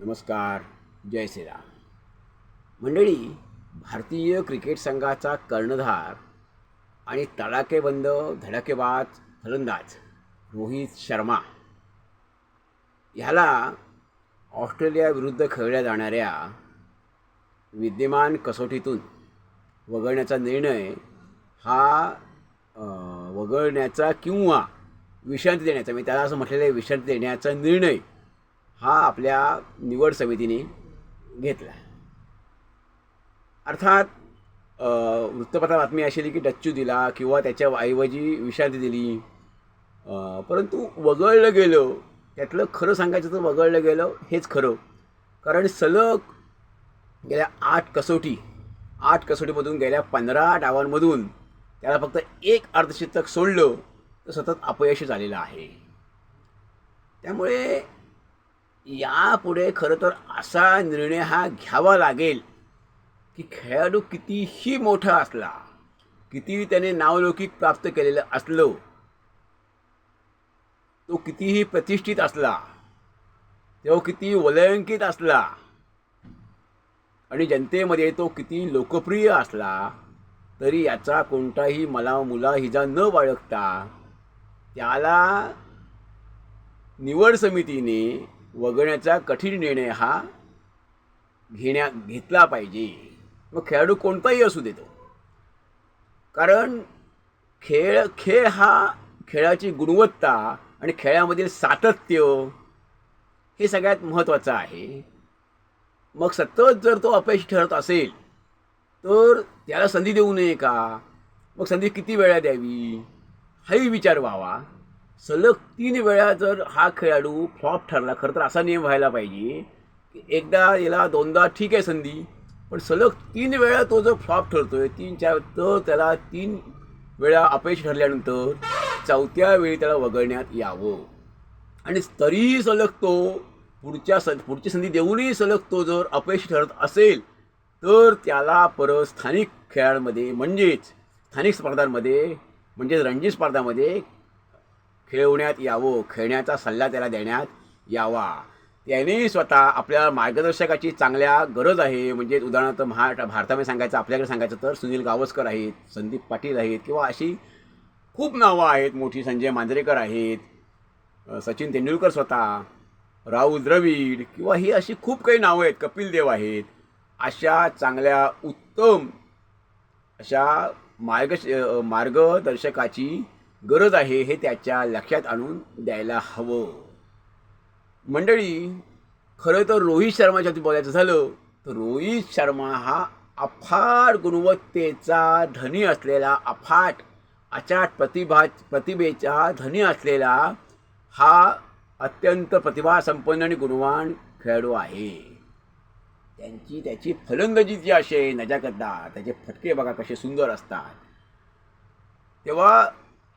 नमस्कार जय श्रीराम. मंडळी भारतीय क्रिकेट संघाचा कर्णधार आणि तडाकेबंद धडाकेबाज फलंदाज रोहित शर्मा. ह्याला ऑस्ट्रेलियाविरुद्ध खेळल्या जाणाऱ्या विद्यमान कसोटीतून वगळण्याचा निर्णय हा वगळण्याचा किंवा विश्रांती देण्याचा मी त्याला असं म्हटलेलं आहे विश्रांती देण्याचा निर्णय हा आपल्या निवड समितीने घेतला अर्थात वृत्तपत्रात बातमी अशी की डच्चू दिला किंवा त्याच्या ऐवजी विश्रांती दिली. परंतु वगळलं गेलं त्यातलं खरं सांगायचं तर वगळलं गेलं हेच खरं. कारण सलग गेल्या आठ कसोटी आठ कसोटीमधून गेल्या पंधरा डावांमधून त्याला फक्त एक अर्धशतक सोडलं तर सतत अपयशी झालेलं आहे. त्यामुळे यापुढे खरं तर असा निर्णय हा घ्यावा लागेल की खेळाडू कितीही मोठा असला कितीही त्याने नावलौकिक प्राप्त केलेलं असलो तो कितीही प्रतिष्ठित असला तो किती वलयांकित असला आणि जनतेमध्ये तो किती लोकप्रिय असला तरी याचा कोणताही मला मुलाहिजा न बाळगता त्याला निवड समितीने वगळण्याचा कठीण निर्णय हा घेण्या घेतला पाहिजे. मग खेळाडू कोणताही असू देतो. कारण खेळ खेळ हा खेळाची गुणवत्ता आणि खेळामधील सातत्य हे सगळ्यात महत्त्वाचं आहे. मग सतत जर तो अपयशी ठरत असेल तर त्याला संधी देऊ नये का? मग संधी किती वेळा द्यावी? हाही विचार व्हावा. सलग तीन वेळा जर हा खेळाडू फ्लॉप ठरला खरं तर असा नियम व्हायला पाहिजे की एकदा याला दोनदा ठीक आहे संधी पण सलग तीन वेळा तो जर फ्लॉप ठरतोय तीन चार तर त्याला तीन वेळा अपयश ठरल्यानंतर चौथ्या वेळी त्याला वगळण्यात यावं. आणि तरीही सलग तो पुढच्या स पुढची संधी देऊनही सलग तो जर अपयशी ठरत असेल तर त्याला परत स्थानिक खेळांमध्ये म्हणजेच स्थानिक स्पर्धांमध्ये म्हणजेच रणजी स्पर्धामध्ये खेळवण्यात यावं खेळण्याचा सल्ला त्याला देण्यात यावा. त्याने स्वतः आपल्या मार्गदर्शकाची चांगल्या गरज आहे. म्हणजे उदाहरणार्थ महाराष्ट्र भारतामध्ये सांगायचं आपल्याकडे सांगायचं तर सुनील गावस्कर आहेत संदीप पाटील आहेत किंवा अशी खूप नावं आहेत. मोठी संजय मांजरेकर आहेत सचिन तेंडुलकर स्वतः राहुल द्रविड किंवा ही अशी खूप काही नावं आहेत. कपिल देव आहेत. अशा चांगल्या उत्तम अशा मार्ग मार्गदर्शकाची गरज आहे हे त्याच्या लक्षात आणून द्यायला हवं. मंडळी खरं तर रोहित शर्माच्या बाबतीत बोलायचं झालं तर रोहित शर्मा हा अफाट गुणवत्तेचा धनी असलेला अफाट अचाट प्रतिभा प्रतिभेचा धनी असलेला हा अत्यंत प्रतिभासंपन्न आणि गुणवान खेळाडू आहे. त्यांची त्याची फलंदाजी जी असे नजाकतदार त्याचे फटके बघा कसे सुंदर असतात. तेव्हा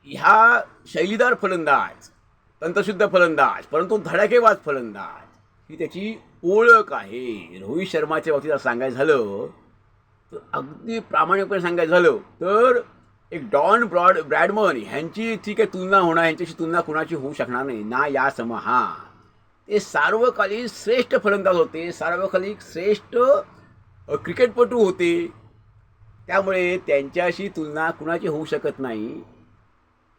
ह्या शैलीदार फलंदाज तंत्रशुद्ध फलंदाज परंतु धडाकेबाज फलंदाज ही त्याची ओळख आहे. रोहित शर्माच्या बाबतीत सांगायचं झालं तर अगदी प्रामाणिकपणे सांगायचं झालं तर एक डॉन ब्रॉड ब्रॅडमन ह्यांची ठीक आहे तुलना होणार यांच्याशी तुलना कुणाची होऊ शकणार नाही. ना या सम हा ते सार्वकालीन श्रेष्ठ फलंदाज होते सार्वकालिक श्रेष्ठ क्रिकेटपटू होते. त्यामुळे त्यांच्याशी तुलना कुणाची होऊ शकत नाही.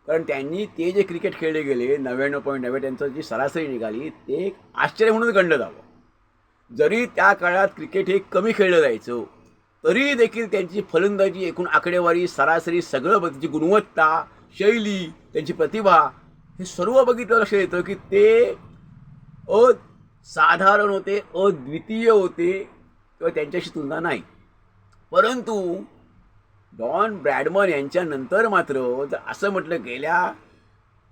कारण त्यांनी ते जे क्रिकेट खेळले गेले नव्याण्णव पॉईंट नव्या त्यांचं जी सरासरी निघाली ते एक आश्चर्य म्हणून गणलं जावं. जरी त्या काळात क्रिकेट हे कमी खेळलं जायचं तरी देखील त्यांची फलंदाजी एकूण आकडेवारी सरासरी सगळं त्यांची गुणवत्ता शैली त्यांची प्रतिभा हे सर्व बघितलं लक्ष येतं की ते असाधारण होते अद्वितीय होते किंवा त्यांच्याशी तुलना नाही. परंतु डॉन ब्रॅडमन यांच्यानंतर मात्र जर असं म्हटलं गेल्या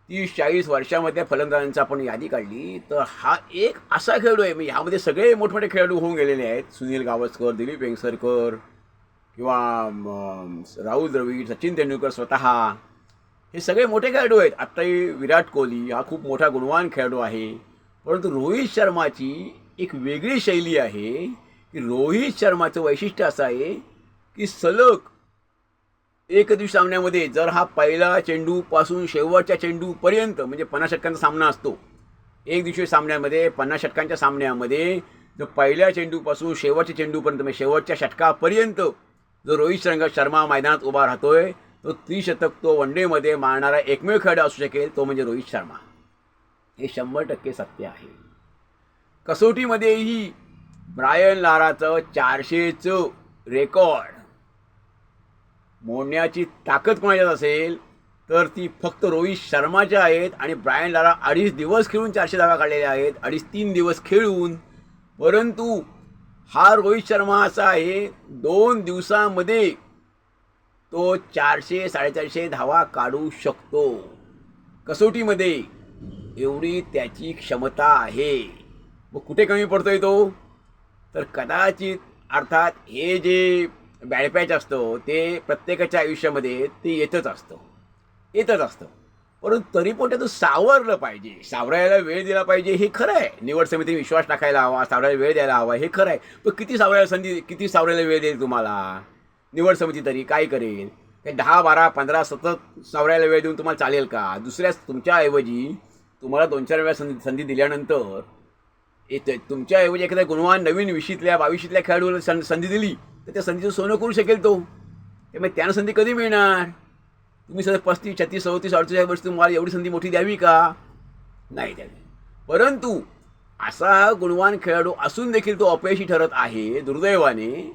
तीस चाळीस वर्षामध्ये फलंदाजांचा आपण यादी काढली तर हा एक असा खेळाडू आहे. म्हणजे ह्यामध्ये सगळे मोठमोठे खेळाडू होऊन गेलेले आहेत. सुनील गावस्कर दिलीप वेंगसरकर किंवा राहुल द्रविड सचिन तेंडुलकर स्वतः. हे सगळे मोठे खेळाडू आहेत. आत्ताही विराट कोहली हा खूप मोठा गुणवान खेळाडू आहे. परंतु रोहित शर्माची एक वेगळी शैली आहे. की रोहित शर्माचं वैशिष्ट्य असं आहे की सलग एक दिवस सामन्यामध्ये जर हा पहिला चेंडूपासून शेवटच्या चेंडूपर्यंत म्हणजे पन्नास षटकांचा सामना असतो एक दिवशी सामन्यामध्ये पन्नास षटकांच्या सामन्यामध्ये जो पहिल्या चेंडूपासून शेवटच्या चेंडूपर्यंत म्हणजे शेवटच्या षटकापर्यंत जो रोहित शर्मा शर्मा मैदानात उभा राहतोय तो त्रिशतक तो वन डेमध्ये मारणारा एकमेव खेळाडू असू शकेल तो म्हणजे रोहित शर्मा. हे शंभर टक्के सत्य आहे. कसोटीमध्येही ब्रायन लाराचं चारशेचं रेकॉर्ड मोडण्याची ताकद कोणाच्यात असेल तर ती फक्त रोहित शर्माच्या आहेत आणि ब्रायन लारा अडीच दिवस खेळून चारशे धावा काढलेल्या आहेत अडीच तीन दिवस खेळून. परंतु हा रोहित शर्मा असा आहे दोन दिवसामध्ये तो चारशे साडेचारशे धावा काढू शकतो. कसोटीमध्ये एवढी त्याची क्षमता आहे. मग कुठे कमी पडतोय तो? तर कदाचित अर्थात हे जे बॅडपॅच असतो ते प्रत्येकाच्या आयुष्यामध्ये ते येतच असतं. येतच असतं. परंतु तरी पण त्यातून सावरलं पाहिजे. सावरायला वेळ दिला पाहिजे हे खरं आहे. निवड समितीने विश्वास टाकायला हवा सावरायला वेळ द्यायला हवा हे खरं आहे. पण किती सावरायला संधी किती सावरायला वेळ देईल तुम्हाला? निवड समिती तरी काय करेल? ते दहा बारा पंधरा सतत सावरायला वेळ देऊन तुम्हाला चालेल का? दुसऱ्याच तुमच्याऐवजी तुम्हाला दोन चार वेळा संधी संधी दिल्यानंतर येते तुमच्याऐवजी एखाद्या गुणवान नवीन विशीतल्या बावीशीतल्या खेळाडूला सं संधी दिली तर त्या संधीचं सोनं करू शकेल तो? त्यामुळे त्यानं संधी कधी मिळणार? तुम्ही सध्या पस्तीस छत्तीस चौतीस अडतीस वर्ष तुम्हाला एवढी संधी मोठी द्यावी का? नाही द्यावी. परंतु असा गुणवान खेळाडू असून देखील तो अपयशी ठरत आहे दुर्दैवाने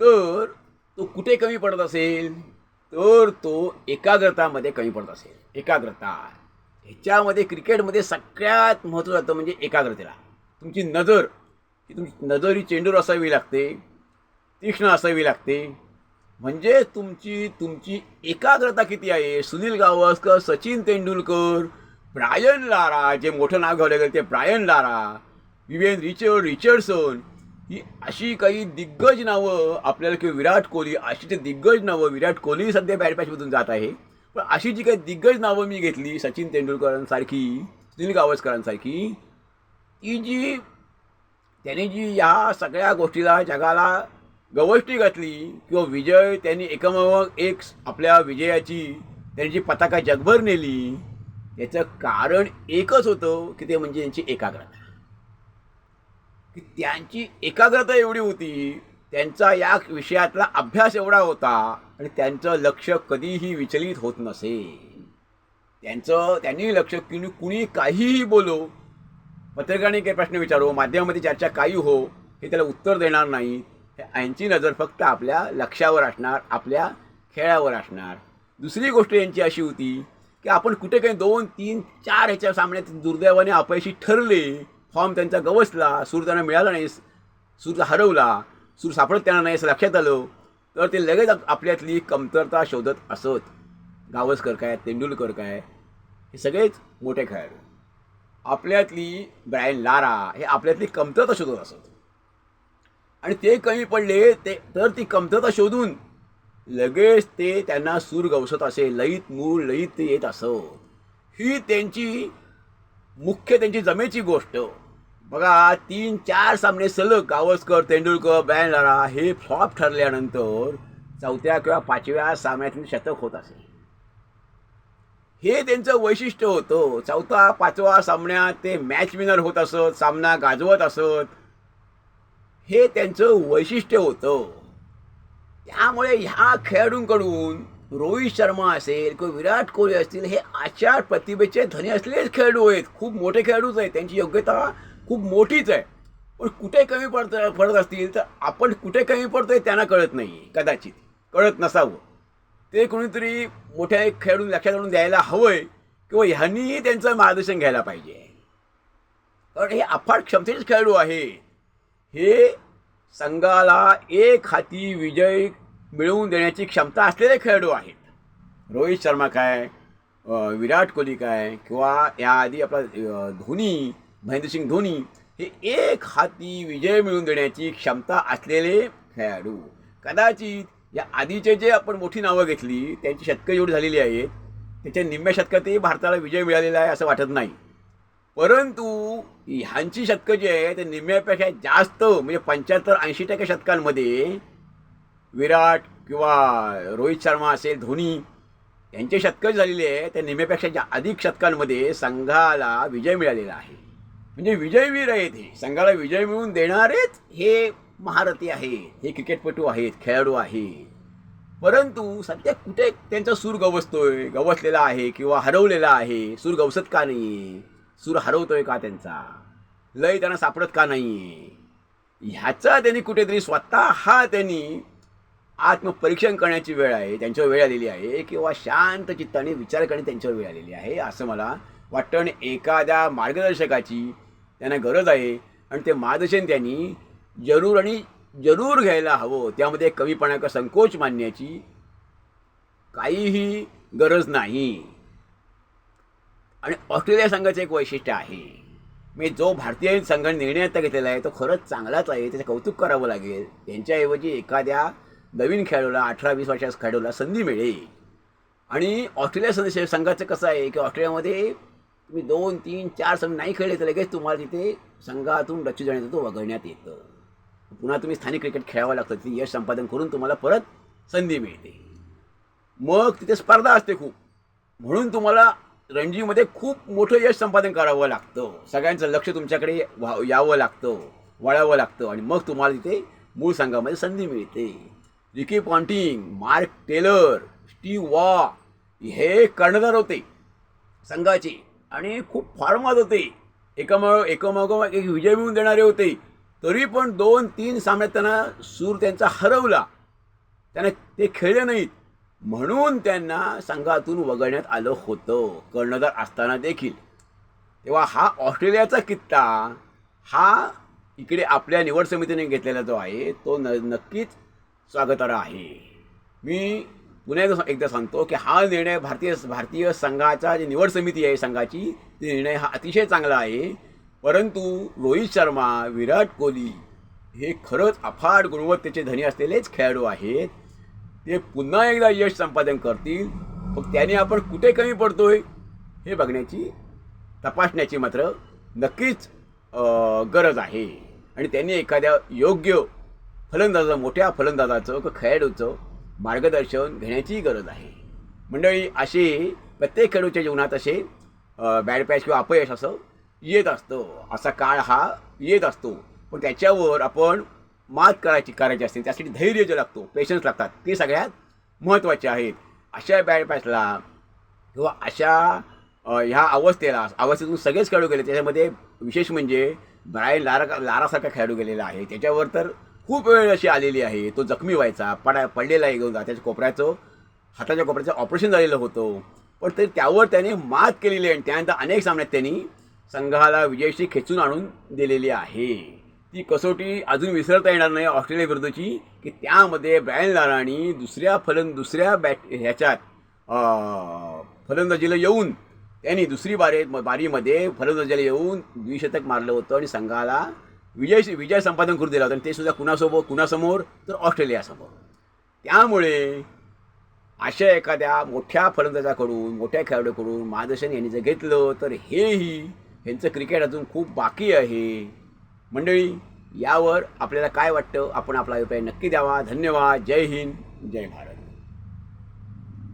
तर तो कुठे कमी पडत असेल? तर तो एकाग्रतामध्ये कमी पडत असेल. एकाग्रता. ह्याच्यामध्ये क्रिकेटमध्ये सगळ्यात महत्त्वाचं जातं म्हणजे एकाग्रतेला. तुमची नजर ही तुमची नजर ही चेंडूर असावी लागते. तीक्ष्ण असावी लागते. म्हणजे तुमची तुमची एकाग्रता किती आहे? सुनील गावस्कर सचिन तेंडुलकर ब्रायन लारा जे मोठं नाव घ्यावं लागेल ते Brian Lara Vivian Richard Richardson ही अशी काही दिग्गज नावं आपल्याला किंवा विराट कोहली अशी ते दिग्गज नावं विराट कोहली सध्या बॅटपॅचमधून जात आहे. पण अशी जी काही दिग्गज नावं मी घेतली सचिन तेंडुलकरांसारखी सुनील गावस्करांसारखी ती जी त्यांनी जी या सगळ्या गोष्टीला जगाला गवष्टी घातली किंवा विजय त्यांनी एकमेव एक आपल्या विजयाची त्यांची पताका जगभर नेली याचं कारण एकच होतं की ते म्हणजे त्यांची एकाग्रता. की त्यांची एकाग्रता एवढी होती त्यांचा या विषयातला अभ्यास एवढा होता आणि त्यांचं लक्ष कधीही विचलित होत नसे. त्यांचं त्यांनी लक्ष की कुणी काहीही बोलो पत्रकारांनी काही प्रश्न विचारो माध्यमामध्ये चर्चा काही हो हे त्याला उत्तर देणार नाही यांची नजर फक्त आपल्या लक्षावर असणार आपल्या खेळावर असणार. दुसरी गोष्ट यांची अशी होती की आपण कुठे काही दोन तीन चार ह्याच्या सामन्यात दुर्दैवाने अपयशी ठरले फॉर्म त्यांचा गवसला सूर त्यांना मिळाला नाही सूर हरवला सूर सापडत त्यांना नाही असं लक्षात आलं तर ते लगेच आपल्यातली कमतरता शोधत असत. गावस्कर काय तेंडुलकर काय हे सगळेच मोठे खेळाडू. आपल्यातली ब्रायन लारा हे आपल्यातली कमतरता शोधत असत. आणि ते कमी पडले ते तर ती कमतरता शोधून लगेच ते त्यांना सूर गवसत असे लईत मूळ लईत ते येत असत ही त्यांची मुख्य त्यांची जमेची गोष्ट. बघा तीन चार सामने सलग गावस्कर तेंडुलकर बॅनलारा हे फ्लॉप ठरल्यानंतर चौथ्या किंवा पाचव्या सामन्यातून शतक होत असे. हे त्यांचं वैशिष्ट्य होतं. चौथा पाचवा सामन्यात ते मॅच विनर होत असत सामना गाजवत असत. हे त्यांचं वैशिष्ट्य होतं. त्यामुळे ह्या खेळाडूंकडून रोहित शर्मा असेल किंवा विराट कोहली असतील हे आचार प्रतिभेचे धनी असलेलेच खेळाडू आहेत. खूप मोठे खेळाडूच आहेत. त्यांची योग्यता खूप मोठीच आहे. पण कुठे कमी पडत पडत असतील तर आपण कुठे कमी पडतोय त्यांना कळत नाही कदाचित. कळत नसावं. ते कोणीतरी मोठ्या एक खेळाडू लक्षात आणून द्यायला हवंय किंवा ह्यांनीही त्यांचं मार्गदर्शन घ्यायला पाहिजे. कारण हे अफाट क्षमतेचे खेळाडू आहे हे संघाला एक हाती विजय मिळवून देण्याची क्षमता असलेले खेळाडू आहेत. रोहित शर्मा काय विराट कोहली काय किंवा याआधी आपला धोनी महेंद्रसिंग धोनी हे एक हाती विजय मिळवून देण्याची क्षमता असलेले खेळाडू. कदाचित या आधीचे जे आपण मोठी नावं घेतली त्यांची शतकं एवढी झालेली आहेत त्याच्या निम्म्या शतकातही भारताला विजय मिळालेला आहे असं वाटत नाही. परंतु ह्यांची शतकं जी आहे ते निम्म्यापेक्षा जास्त म्हणजे पंच्याहत्तर ऐंशी टक्के शतकांमध्ये विराट किंवा रोहित शर्मा असेल धोनी यांचे शतकं झालेली आहे त्या निम्म्यापेक्षा जा अधिक शतकांमध्ये संघाला विजय मिळालेला आहे. म्हणजे विजयवीर आहेत हे. संघाला विजय मिळवून देणारेच हे महारथी आहेत. हे क्रिकेटपटू आहेत खेळाडू आहेत. परंतु सध्या कुठे त्यांचा सूर गवसतोय गवसलेला आहे किंवा हरवलेला आहे सूर गवसत का नाही आहे सूर हरवतोय का त्यांचा? लय त्यांना सापडत का नाही ह्याचा त्यांनी कुठेतरी स्वतः हा त्यांनी आत्मपरीक्षण करण्याची वेळ आहे त्यांच्यावर वेळ आलेली आहे किंवा शांत चित्ताने विचार करणे त्यांच्यावर वेळ आलेली आहे असं मला वाटतं. आणि एखाद्या मार्गदर्शकाची त्यांना गरज आहे आणि ते मार्गदर्शन त्यांनी जरूर आणि जरूर घ्यायला हवं. त्यामध्ये कमीपणा का संकोच मानण्याची काहीही गरज नाही. आणि ऑस्ट्रेलिया संघाचं एक वैशिष्ट्य आहे. मी जो भारतीय संघ निर्णय आता घेतलेला आहे तो खरंच चांगलाच आहे. त्याचं कौतुक करावं लागेल. त्यांच्याऐवजी एखाद्या नवीन खेळाडूला अठरा वीस वर्षाच्या खेळाडूला संधी मिळेल. आणि ऑस्ट्रेलिया संघ संघाचं कसं आहे की ऑस्ट्रेलियामध्ये तुम्ही दोन तीन चार संघ नाही खेळले तर लगेच तुम्हाला तिथे संघातून डच्चू जाण्याचं तो वगळण्यात येतं. पुन्हा तुम्ही स्थानिक क्रिकेट खेळावं लागतं तिथे यश संपादन करून तुम्हाला परत संधी मिळते. मग तिथे स्पर्धा असते खूप. म्हणून तुम्हाला रणजीमध्ये खूप मोठं यश संपादन करावं लागतं. सगळ्यांचं लक्ष तुमच्याकडे व्हा यावं लागतं वळावं लागतं आणि मग तुम्हाला तिथे मूळ संघामध्ये संधी मिळते. Ricky Ponting Mark Taylor Steve Waugh हे कर्णधार होते संघाचे आणि खूप फारमात होते. एकामाग एकामागोमाग एक विजय मिळवून देणारे होते. तरी पण दोन तीन सामन्यात त्यांना सूर त्यांचा हरवला. त्यांना ते खेळले नाहीत. म्हणून त्यांना संघातून वगळण्यात आलं होतं. कर्णधार असताना देखील. तेव्हा हा ऑस्ट्रेलियाचा कित्ता हा इकडे आपल्या निवड समितीने घेतलेला जो आहे तो न नक्कीच स्वागतार्ह आहे. मी पुन्हा एकदा एकदा सांगतो की हा निर्णय भारतीय भारतीय संघाचा जी निवड समिती आहे संघाची ती निर्णय हा अतिशय चांगला आहे. परंतु रोहित शर्मा विराट कोहली हे खरंच अफाट गुणवत्तेचे धनी असलेलेच खेळाडू आहेत. ते पुन्हा एकदा यश संपादन करतील. मग त्याने आपण कुठे कमी पडतोय हे बघण्याची तपासण्याची मात्र नक्कीच गरज आहे. आणि त्यांनी एखाद्या योग्य फलंदाजा मोठ्या फलंदाजाचं किंवा खेळाडूचं मार्गदर्शन घेण्याची गरज आहे. मंडळी असे प्रत्येक खेळाडूच्या जीवनात असे बॅड पॅच किंवा अपयश असं येत असतं. असा काळ हा येत असतो. पण त्याच्यावर आपण मात करायची करायची असते त्यासाठी धैर्य जो लागतो पेशन्स लागतात ते सगळ्यात महत्त्वाचे आहेत. अशा बॅड पॅचला किंवा अशा ह्या अवस्थेला अवस्थेतून सगळेच खेळाडू गेले त्याच्यामध्ये विशेष म्हणजे ब्रायन लारा लारासारखा खेळाडू गेलेला आहे. त्याच्यावर तर खूप वेळ अशी आलेली आहे. तो जखमी व्हायचा पडा पडलेला आहे घेऊन त्याच्या कोपऱ्याचं हाताच्या कोपऱ्याचं ऑपरेशन झालेलं होतं. पण तरी त्यावर त्याने मात केलेली आहे आणि त्यानंतर अनेक सामन्यात त्यांनी संघाला विजयशी खेचून आणून दिलेली आहे. ती कसोटी अजून विसरता येणार नाही ऑस्ट्रेलियाविरुद्धची की त्यामध्ये ब्रायन लारानी दुसऱ्या फलंद दुसऱ्या बॅट ह्याच्यात फलंदाजीला येऊन त्यांनी दुसरी बारी बारीमध्ये फलंदाजीला येऊन द्विशतक मारलं होतं आणि संघाला विजय विजय संपादन करून दिला होता आणि ते सुद्धा कुणासोबत कुणासमोर तर ऑस्ट्रेलियासमोर त्यामुळे अशा एखाद्या मोठ्या फलंदाजाकडून मोठ्या खेळाडूकडून मार्गदर्शन यांनी जर घेतलं तर हेही ह्यांचं क्रिकेट अजून खूप बाकी आहे. मंडळी यावर आपल्याला काय वाटतं? आपण आपला अभिप्राय नक्की द्यावा. धन्यवाद. जय हिंद. जय भारत.